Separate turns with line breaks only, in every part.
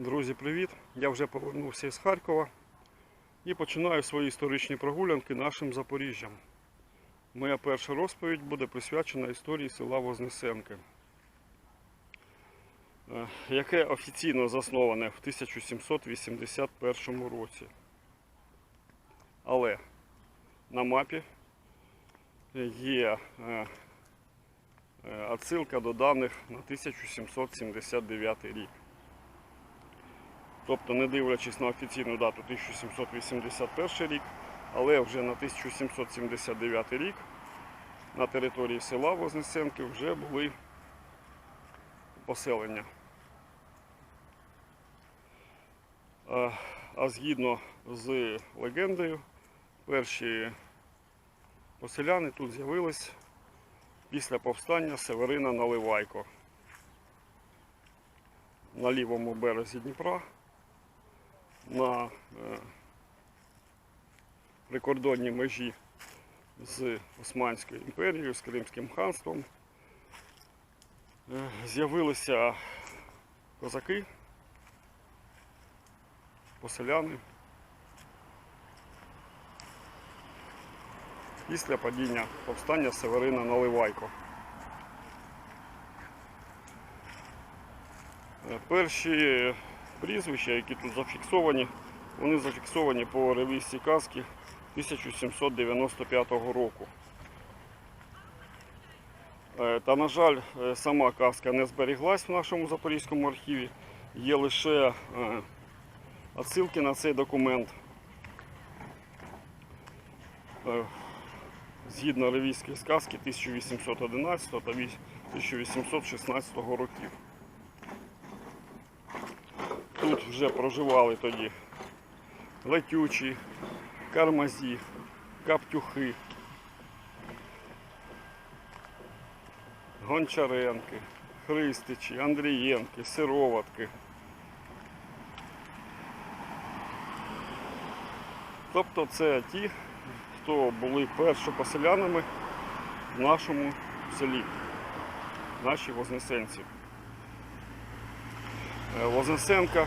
Друзі, привіт! Я вже повернувся із Харкова і починаю свої історичні прогулянки нашим Запоріжжям. Моя перша розповідь буде присвячена історії села Вознесенки, е, яке офіційно засноване в 1781 році. Але на мапі є е, е, отсилка до даних на 1779 рік. Тобто, не дивлячись на офіційну дату 1781 рік, але вже на 1779 рік на території села Вознесенки вже були поселення. А, згідно з легендою, перші поселяни тут з'явились після повстання Северина Наливайко на лівому березі Дніпра на е, прикордонній межі з Османською імперією, з Кримським ханством. Е, З'явилися козаки, поселяни. Після падіння повстання Северина Наливайко. Е, Перші прізвища, які тут зафіксовані, вони зафіксовані по ревісті казки 1795 року. Е, Та, на жаль, е, сама казка не зберіглась в нашому Запорізькому архіві. Є лише е, отсилки на цей документ. Згідно ревізької сказки 1811 та 1816 років. Вже проживали тоді летючі, кармазі, каптюхи, гончаренки, христичі, андрієнки, сироватки. Тобто це ті, хто були першопоселянами в нашому селі, наші вознесенці. Е, Вознесенка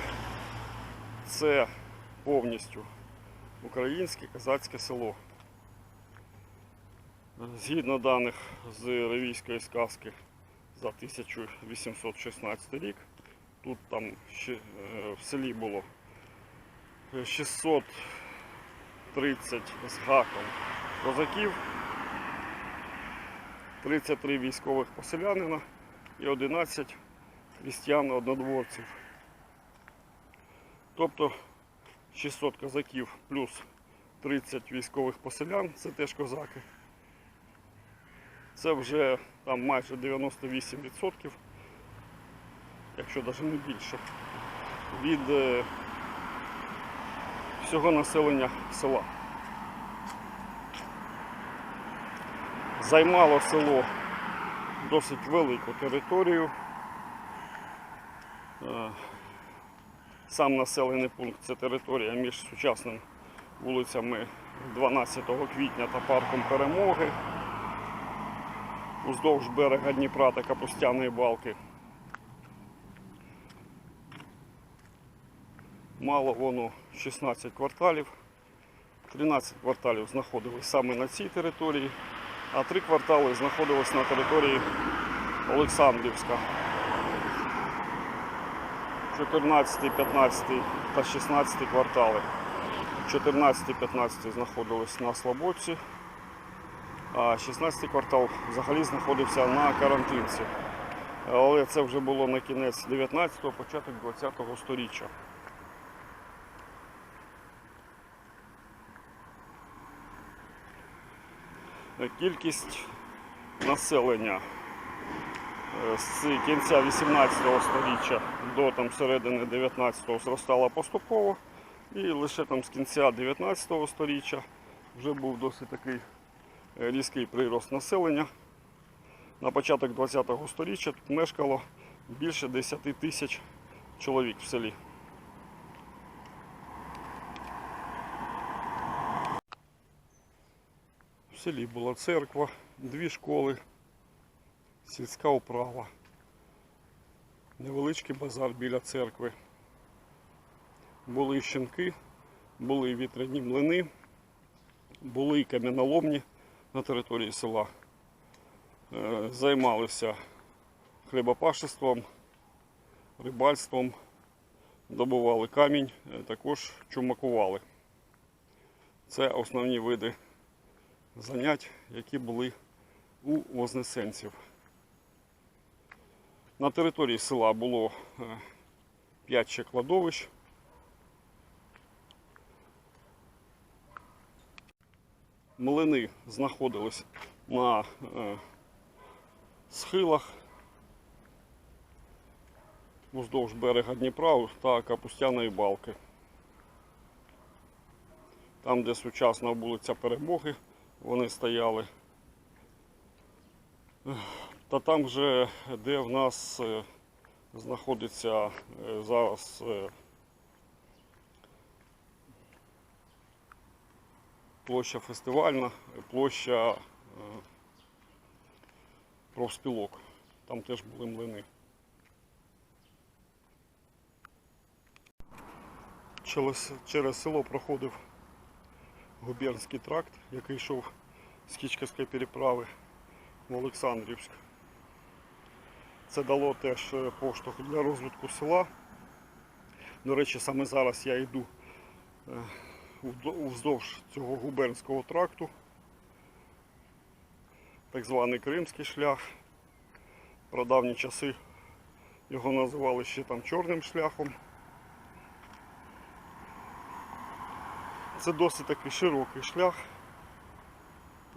це повністю українське козацьке село. Згідно даних з ревійської сказки за 1816 рік, тут там ще, е, в селі було 630 з гаком козаків, 33 військових поселянина і 11 крістян однодворців. Тобто 600 козаків плюс 30 військових поселян, це теж козаки. Це вже там майже 98%, якщо навіть не більше, від е, всього населення села. Займало село досить велику територію. Е, Сам населений пункт це територія між сучасними вулицями 12 квітня та парком Перемоги. Уздовж берега Дніпра та Капустяної балки. Мало воно 16 кварталів. 13 кварталів знаходились саме на цій території, а 3 квартали знаходились на території Олександрівська. 14, 15 та 16 квартали. 14, 15 знаходились на Слободці, а 16 квартал взагалі знаходився на карантинці. Але це вже було на кінець 19-го, початок 20-го сторіччя. Кількість населення з кінця 18 століття до там, середини 19-го зростала поступово. І лише там з кінця 19 століття вже був досить такий е, різкий прирост населення. На початок 20-го століття тут мешкало більше 10 тисяч чоловік в селі. В селі була церква, дві школи, сільська управа, невеличкий базар біля церкви. були щенки, були вітряні млини, були і кам'яноломні на території села. Е, Займалися хлібопашеством, рибальством, добували камінь, е, також чумакували. Це основні види занять, які були у вознесенців. На території села було 5 ще кладовищ. Млини знаходились на е, схилах уздовж берега Дніпра та Капустяної балки. Там, де сучасна вулиця Перемоги, вони стояли. Та там же, де в нас е, знаходиться е, зараз е, площа фестивальна, площа профспілок. Там теж були млини. Через, через село проходив губернський тракт, який йшов з Кічківської переправи в Олександрівськ. Це дало теж е, поштовх для розвитку села. До речі, саме зараз я йду е, вздовж цього губернського тракту. Так званий Кримський шлях. Про давні часи його називали ще там чорним шляхом. Це досить такий широкий шлях.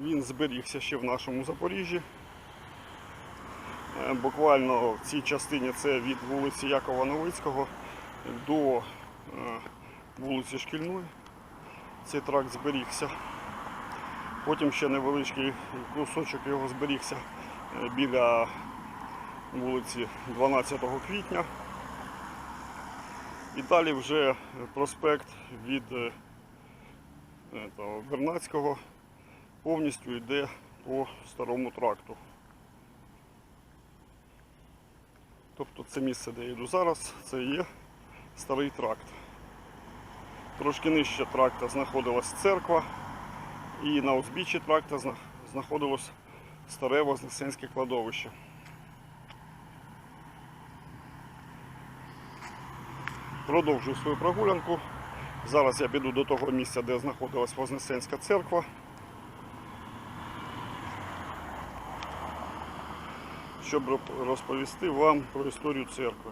Він зберігся ще в нашому Запоріжжі. Е, Буквально в цій частині це від вулиці Якова Новицького до е, вулиці Шкільної. Цей тракт зберігся. Потім ще невеличкий кусочок його зберігся е, біля вулиці 12 квітня. І далі вже проспект від этого, Вернадського повністю йде по старому тракту. Тобто це місце, де я йду зараз, це є старий тракт. Трошки нижче тракта знаходилась церква, і на узбіччі тракта знаходилось старе Вознесенське кладовище. Продовжую свою прогулянку. Зараз я піду до того місця, де знаходилась Вознесенська церква. Щоб розповісти вам про історію церкви.